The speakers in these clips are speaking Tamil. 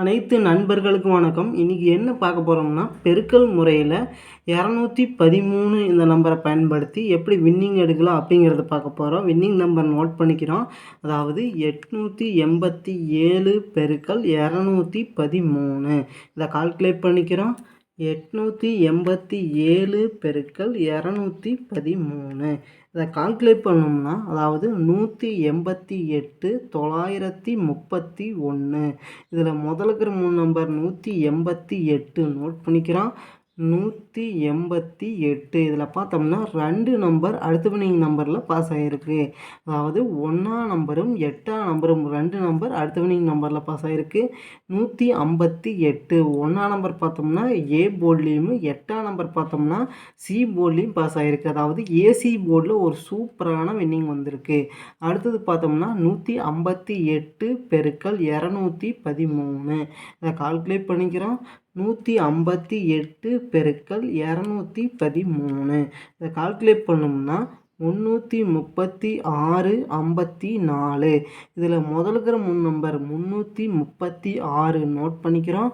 அனைத்து நண்பர்களுக்கும் வணக்கம். இன்றைக்கி என்ன பார்க்க போகிறோம்னா பெருக்கல் முறையில் இரநூத்தி பதிமூணு இந்த நம்பரை பயன்படுத்தி எப்படி வின்னிங் எடுக்கலாம் அப்படிங்கிறத பார்க்க போகிறோம் வின்னிங் நம்பர் நோட் பண்ணிக்கிறோம். அதாவது எட்நூற்றி எண்பத்தி ஏழு பெருக்கல் இரநூத்தி பதிமூணு. இதை கால்குலேட் பண்ணிக்கிறோம். எட்நூற்றி எண்பத்தி ஏழு பெருக்கல் இரநூத்தி பதிமூணு. இதை கால்குலேட் பண்ணோம்னா அதாவது நூற்றி எண்பத்தி எட்டு தொள்ளாயிரத்தி முப்பத்தி ஒன்று இதில் முதலுக்கிற மூணு நம்பர் நூற்றி எண்பத்தி எட்டு நோட் பண்ணிக்கிறோம். நூற்றி எண்பத்தி எட்டு. இதில் பார்த்தோம்னா ரெண்டு நம்பர் அடுத்த வினிங் நம்பரில் பாஸ் ஆகிருக்கு அதாவது ஒன்றாம் நம்பரும் எட்டாம் நம்பரும் ரெண்டு நம்பர் அடுத்த வினிங் நம்பரில் பாஸ் ஆகிருக்கு நூற்றி ஐம்பத்தி எட்டு. ஒன்றாம் நம்பர் பார்த்தோம்னா ஏ போர்ட்லேயும் எட்டாம் நம்பர் பார்த்தோம்னா சி போர்ட்லேயும் பாஸ் ஆகிருக்கு அதாவது ஏசி போர்டில் ஒரு சூப்பரான வின்னிங் வந்திருக்கு. அடுத்தது பார்த்தோம்னா நூற்றி ஐம்பத்தி எட்டு பெருக்கல் இரநூத்தி பதிமூணு. இதை கால்குலேட் பண்ணிக்கிறோம். நூற்றி ஐம்பத்தி எட்டு பெருக்கல் இரநூத்தி பதிமூணு. இதை கால்குலேட் பண்ணோம்னா முந்நூற்றி முப்பத்தி ஆறு ஐம்பத்தி நாலு. இதில் முதலுக்கிற முன் நம்பர் முந்நூற்றி முப்பத்தி ஆறு நோட் பண்ணிக்கிறோம்.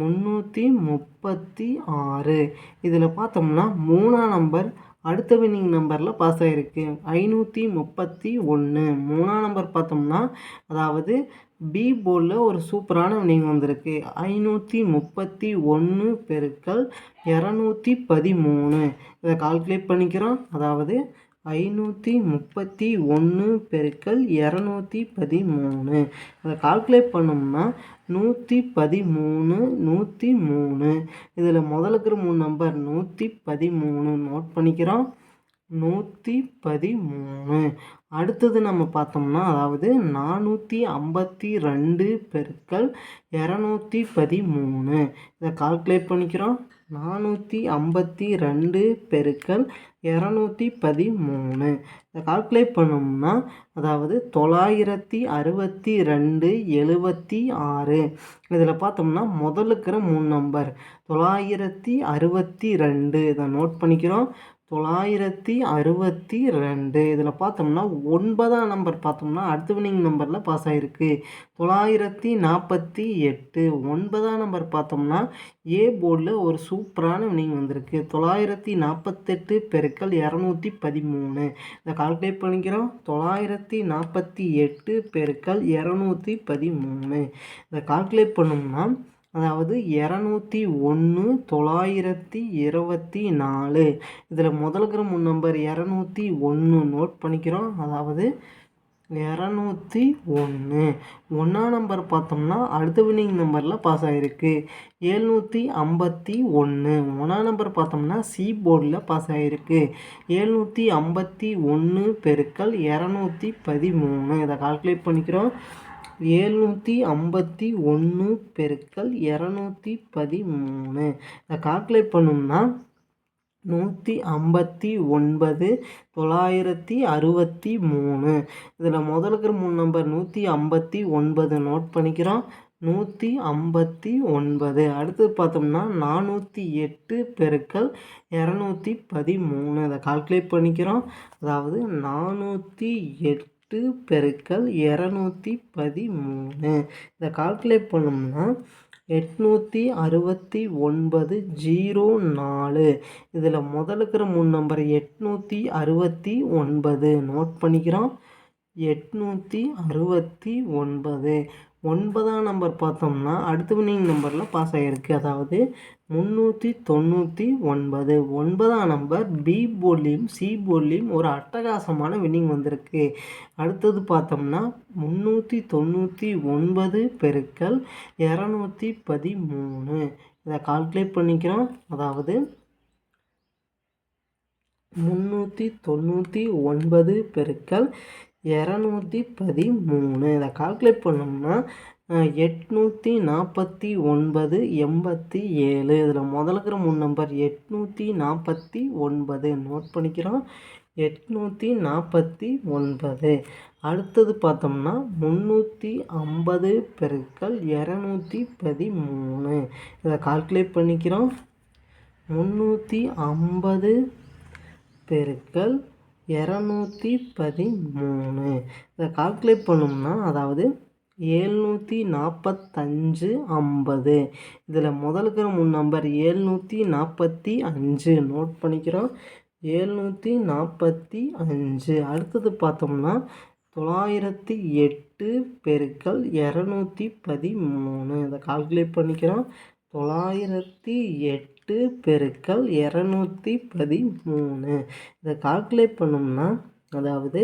முந்நூற்றி முப்பத்தி ஆறு. இதில் பார்த்தோம்னா மூணாம் நம்பர் அடுத்த வின்னிங் நம்பரில் பாஸ் ஆகிருக்கு ஐநூற்றி முப்பத்தி ஒன்று மூணாம் நம்பர் பார்த்தோம்னா அதாவது பி போர்டில் ஒரு சூப்பரான வின்னிங் வந்திருக்கு. ஐநூற்றி முப்பத்தி ஒன்று பெருக்கல் இரநூத்தி பதிமூணு. இதை கால்குலேட் பண்ணிக்கிறோம். அதாவது ஐநூற்றி முப்பத்தி ஒன்று பெருக்கல் இரநூத்தி பதிமூணு. அதை கால்குலேட் பண்ணோம்னா நூற்றி பதிமூணு நூற்றி மூணு. இதில் முதலுக்கிற மூணு நம்பர் நூற்றி பதிமூணு நோட் பண்ணிக்கிறோம். நூற்றி பதிமூணு. அடுத்தது நம்ம பார்த்தோம்னா அதாவது நானூற்றி ஐம்பத்தி ரெண்டு பெருக்கள் இரநூத்தி பதிமூணு. இதை கால்குலேட் பண்ணிக்கிறோம். நானூற்றி ஐம்பத்தி ரெண்டு பெருக்கள் இரநூத்தி பதிமூணு. இதை கால்குலேட் பண்ணோம்னா அதாவது தொள்ளாயிரத்தி அறுபத்தி ரெண்டு எழுபத்தி ஆறு. இதில் பார்த்தோம்னா முதலுக்கிற மூணு நம்பர் தொள்ளாயிரத்தி அறுபத்தி ரெண்டு. இதை நோட் பண்ணிக்கிறோம். தொள்ளாயிரத்தி அறுபத்தி ரெண்டு. இதில் பார்த்தோம்னா ஒன்பதாம் நம்பர் பார்த்தோம்னா அடுத்த வினிங் நம்பரில் பாஸ் ஆகிருக்கு தொள்ளாயிரத்தி நாற்பத்தி எட்டு. ஒன்பதாம் நம்பர் பார்த்தோம்னா ஏ போர்டில் ஒரு சூப்பரான வினிங் வந்திருக்கு. தொள்ளாயிரத்தி நாற்பத்தெட்டு பெருக்கள் இரநூத்தி பதிமூணு. இதை கால்குலேட் பண்ணிக்கிறோம். தொள்ளாயிரத்தி நாற்பத்தி எட்டு பெருக்கல் இரநூத்தி பதிமூணு. இதை கால்குலேட் பண்ணோம்னா அதாவது இரநூத்தி ஒன்று தொள்ளாயிரத்தி இருபத்தி நாலு. இதில் முதலுக்கிற முன் நம்பர் இரநூத்தி ஒன்று நோட் பண்ணிக்கிறோம். அதாவது இரநூத்தி ஒன்று ஒன்றாம் நம்பர் பார்த்தோம்னா அடுத்த வினிங் நம்பரில் பாஸ் ஆகிருக்கு ஏழ்நூற்றி ஐம்பத்தி ஒன்று ஒன்றாம் நம்பர் பார்த்தோம்னா சி போர்டில் பாஸ் ஆகிருக்கு ஏழ்நூற்றி ஐம்பத்தி ஒன்று பெருக்கல் இரநூத்தி பதிமூணு. இதை கால்குலேட் பண்ணிக்கிறோம். ஏழ்நூற்றி ஐம்பத்தி ஒன்று பெருக்கல் இரநூத்தி பதிமூணு. இதை கால்குலேட் பண்ணோம்னா நூற்றி ஐம்பத்தி ஒன்பது தொள்ளாயிரத்தி அறுபத்தி மூணு. இதில் முதலுக்கிற மூணு நம்பர் நூற்றி ஐம்பத்தி ஒன்பது நோட் பண்ணிக்கிறோம். நூற்றி ஐம்பத்தி ஒன்பது. அடுத்து பார்த்தோம்னா நானூற்றி எட்டு பெருக்கள் இரநூத்தி பதிமூணு. அதை கால்குலேட் பண்ணிக்கிறோம். அதாவது நானூற்றி எட்டு எட்டு பெருக்கல் இரநூத்தி பதிமூணு. இதை கால்குலேட் பண்ணோம்னா எட்நூற்றி அறுபத்தி ஒன்பது ஜீரோ நாலு. இதில் முதலுக்கிற மூணு நம்பர் எட்நூற்றி அறுபத்தி ஒன்பது. நோட் பண்ணிக்கிறோம். எட்நூற்றி அறுபத்தி ஒன்பது. ஒன்பதாம் நம்பர் பார்த்தோம்னா அடுத்த வினிங் நம்பரில் பாஸ் ஆகிருக்கு அதாவது முந்நூற்றி தொண்ணூற்றி ஒன்பது. ஒன்பதாம் நம்பர் பி போலியும் சி போலியும் ஒரு அட்டகாசமான வின்னிங் வந்திருக்கு. அடுத்தது பார்த்தோம்னா முந்நூற்றி தொண்ணூற்றி ஒன்பது பெருக்கள் இரநூத்தி பதிமூணு. இதை கால்குலேட் பண்ணிக்கிறோம். அதாவது முந்நூற்றி தொண்ணூற்றி ஒன்பது பெருக்கள் இரநூத்தி பதிமூணு. இதை கால்குலேட் பண்ணோம்னா எட்நூற்றி நாற்பத்தி ஒன்பது எண்பத்தி ஏழு. இதில் முதலுக்கிற மூணு நம்பர் எட்நூற்றி நாற்பத்தி ஒன்பது. நோட் பண்ணிக்கிறோம். எட்நூற்றி நாற்பத்தி ஒன்பது. அடுத்தது பார்த்தோம்னா முந்நூற்றி ஐம்பது பெருக்கள் இரநூத்தி பதிமூணு. இதை கால்குலேட் பண்ணிக்கிறோம். முந்நூற்றி ஐம்பது பெருக்கள் இரநூத்தி பதிமூணு. இதை கால்குலேட் பண்ணோம்னா அதாவது ஏழ்நூற்றி நாற்பத்தஞ்சு ஐம்பது. இதில் முதல் இருக்கிற மூணு நம்பர் ஏழ்நூற்றி நாற்பத்தி அஞ்சு. நோட் பண்ணிக்கிறோம். ஏழ்நூற்றி நாற்பத்தி அஞ்சு. அடுத்தது பார்த்தோம்னா தொள்ளாயிரத்தி எட்டு பெருக்கள் இரநூத்தி பதிமூணு. இதை கால்குலேட் பண்ணிக்கிறோம். தொள்ளாயிரத்தி எட்டு பெருக்கல் இரநூத்தி பதிமூணு. இதை கால்குலேட் பண்ணோம்னா அதாவது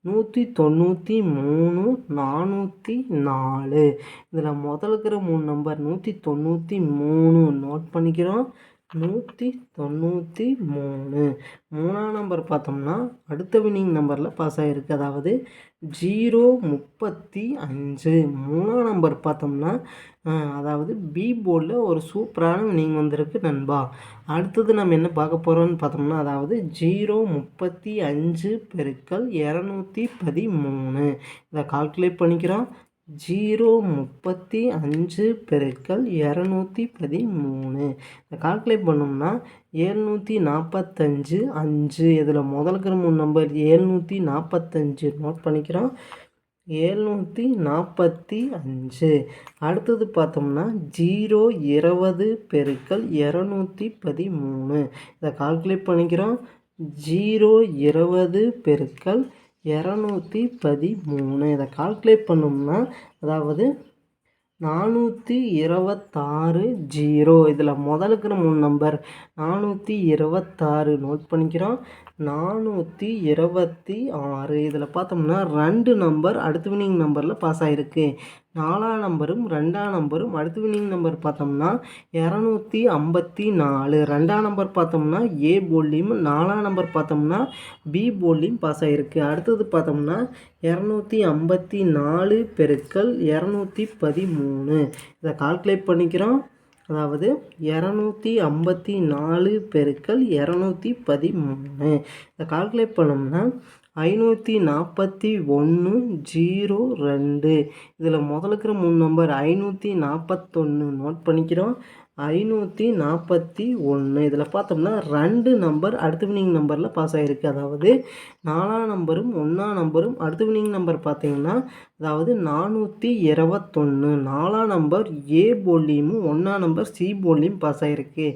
நூற்றி தொண்ணூற்றி மூணு நானூற்றி நாலு. இதில் முதல்ல இருக்கிற மூணு நம்பர் நூற்றி தொண்ணூற்றி மூணு நோட் பண்ணிக்கிறோம். நூற்றி தொண்ணூற்றி மூணு. மூணாம் நம்பர் பார்த்தோம்னா அடுத்த வினிங் நம்பரில் பாஸ் ஆகிருக்கு அதாவது ஜீரோ முப்பத்தி அஞ்சு. மூணாம் நம்பர் பார்த்தோம்னா அதாவது பி போர்டில் ஒரு சூப்பரான வினிங் வந்திருக்கு நண்பா. அடுத்தது நம்ம என்ன பார்க்க போகிறோம்னு பார்த்தோம்னா அதாவது ஜீரோ முப்பத்தி அஞ்சு பெருக்கல் இரநூத்தி பதிமூணு. இதை கால்குலேட் பண்ணிக்கிறோம். ஜீரோ முப்பத்தி அஞ்சு பெருக்கல் இரநூத்தி பதிமூணு. இதை கால்குலேட் பண்ணோம்னா ஏழ்நூற்றி நாற்பத்தஞ்சு அஞ்சு. இதில் முதலுக்கிற மூணு நம்பர் ஏழ்நூற்றி நாற்பத்தஞ்சு நோட் பண்ணிக்கிறோம். ஏழ்நூற்றி நாற்பத்தி அஞ்சு. அடுத்தது பார்த்தோம்னா ஜீரோ இருபது பெருக்கல் இரநூத்தி பதிமூணு. இதை கால்குலேட் பண்ணிக்கிறோம். ஜீரோ இருபது பெருக்கல் இரநூத்தி பதிமூணு. இதை கால்குலேட் பண்ணோம்னா அதாவது நானூற்றி இருபத்தாறு ஜீரோ. இதில் முதலுக்குற மூணு நம்பர் நானூற்றி இருபத்தாறு நோட் பண்ணிக்கிறோம். நானூற்றி இருபத்தி ஆறு. இதில் பார்த்தோம்னா ரெண்டு நம்பர் அடுத்த வினிங் நம்பரில் பாஸ் ஆகிருக்கு நாலாம் நம்பரும் ரெண்டாம் நம்பரும் அடுத்து வினிங் நம்பர் பார்த்தோம்னா இரநூத்தி ஐம்பத்தி நாலு. ரெண்டாம் நம்பர் பார்த்தோம்னா ஏ போல்லையும் நாலாம் நம்பர் பார்த்தோம்னா பி போல்லையும் பாஸ் ஆகிருக்கு அடுத்தது பார்த்தோம்னா இரநூத்தி ஐம்பத்தி நாலு பெருக்கள் இரநூத்தி பதிமூணு. இதை கால்குலேட் பண்ணிக்கிறோம். அதாவது இரநூத்தி ஐம்பத்தி நாலு பெருக்கள் இரநூத்தி பதிமூணு. இதை கால்குலேட் பண்ணோம்னா ஐநூற்றி நாற்பத்தி ஒன்று ஜீரோ ரெண்டு. இதில் முதலுக்கிற மூணு நம்பர் ஐநூற்றி நாற்பத்தொன்று நோட் பண்ணிக்கிறோம். ஐநூற்றி நாற்பத்தி ஒன்று இதில் பார்த்தோம்னா ரெண்டு நம்பர் அடுத்த வினிங் நம்பரில் பாஸ் ஆகிருக்கு அதாவது நாலாம் நம்பரும் ஒன்றாம் நம்பரும் அடுத்த வினிங் நம்பர் பார்த்தீங்கன்னா அதாவது நானூற்றி இருபத்தொன்று நாலாம் நம்பர் ஏ போல்லையும் ஒன்றாம் நம்பர் சி போல்லையும் பாஸ் ஆகிருக்கு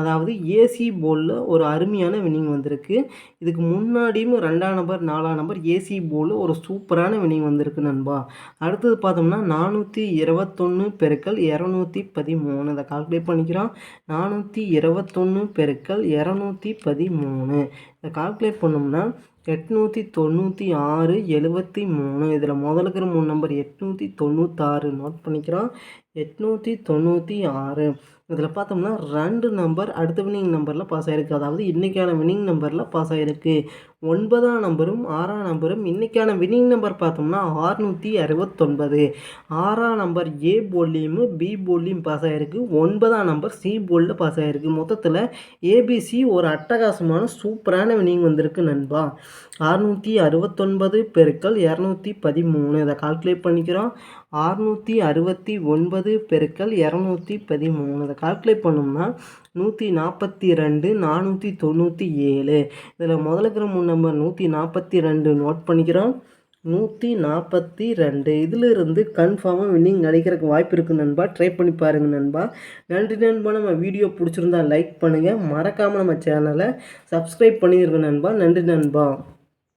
அதாவது ஏசி போலில் ஒரு அருமையான வினிங் வந்திருக்கு. இதுக்கு முன்னாடியும் ரெண்டாம் நம்பர் நாலாம் நம்பர் ஏசி போலில் ஒரு சூப்பரான வினிங் வந்திருக்கு நண்பா. அடுத்தது பார்த்தோம்னா நானூற்றி இருபத்தொன்று பெருக்கள் இரநூத்தி பதிமூணு. அதை கால்குலேட் பண்ணிக்கிறோம். நானூற்றி இருபத்தொன்று பெருக்கள் இரநூத்தி பதிமூணு. இதை கால்குலேட் பண்ணோம்னா எட்நூற்றி தொண்ணூற்றி ஆறு எழுபத்தி மூணு. இதில் முதலுக்கிற மூணு நம்பர் எட்நூற்றி தொண்ணூத்தாறு நோட் பண்ணிக்கிறோம். எட்நூற்றி தொண்ணூற்றி ஆறு. இதில் பார்த்தோம்னா ரெண்டு நம்பர் அடுத்த வினிங் நம்பரில் பாஸ் ஆகிருக்கு அதாவது இன்றைக்கான வினிங் நம்பரில் பாஸ் ஆகிருக்கு ஒன்பதாம் நம்பரும் ஆறாம் நம்பரும் இன்றைக்கான வினிங் நம்பர் பார்த்தோம்னா ஆறுநூற்றி அறுபத்தொன்பது. ஆறாம் நம்பர் ஏ போல்லையும் பி போல்லையும் பாஸ் ஆகிருக்கு ஒன்பதாம் நம்பர் சி போலில் பாஸ் ஆகிருக்கு மொத்தத்தில் ஏபிசி ஒரு அட்டகாசமான சூப்பரான வினிங் வந்திருக்கு நண்பா. ஆறுநூற்றி அறுபத்தொன்பது பெருக்கள் இரநூத்தி பதிமூணு. இதை கால்குலேட் பண்ணிக்கிறோம். அறுநூற்றி அறுபத்தி ஒன்பது பெருக்கல் இரநூத்தி பதிமூணு. இதை கால்குலேட் பண்ணோம்னா நூற்றி நாற்பத்தி ரெண்டு நானூற்றி தொண்ணூற்றி ஏழு. இதில் முதலுக்கிற மூணு நம்பர் நூற்றி நாற்பத்தி ரெண்டு நோட் பண்ணிக்கிறோம். நூற்றி நாற்பத்தி ரெண்டு. இதிலிருந்து கன்ஃபார்மாக வின்னிங் அடிக்கிறதுக்கு வாய்ப்பு இருக்குது நண்பா. ட்ரை பண்ணி பாருங்கள் நண்பா. நன்றி நண்பா. நம்ம வீடியோ பிடிச்சிருந்தா லைக் பண்ணுங்கள் மறக்காமல் நம்ம சேனலை சப்ஸ்கிரைப் பண்ணியிருக்கோம் நண்பா. நன்றி நண்பா.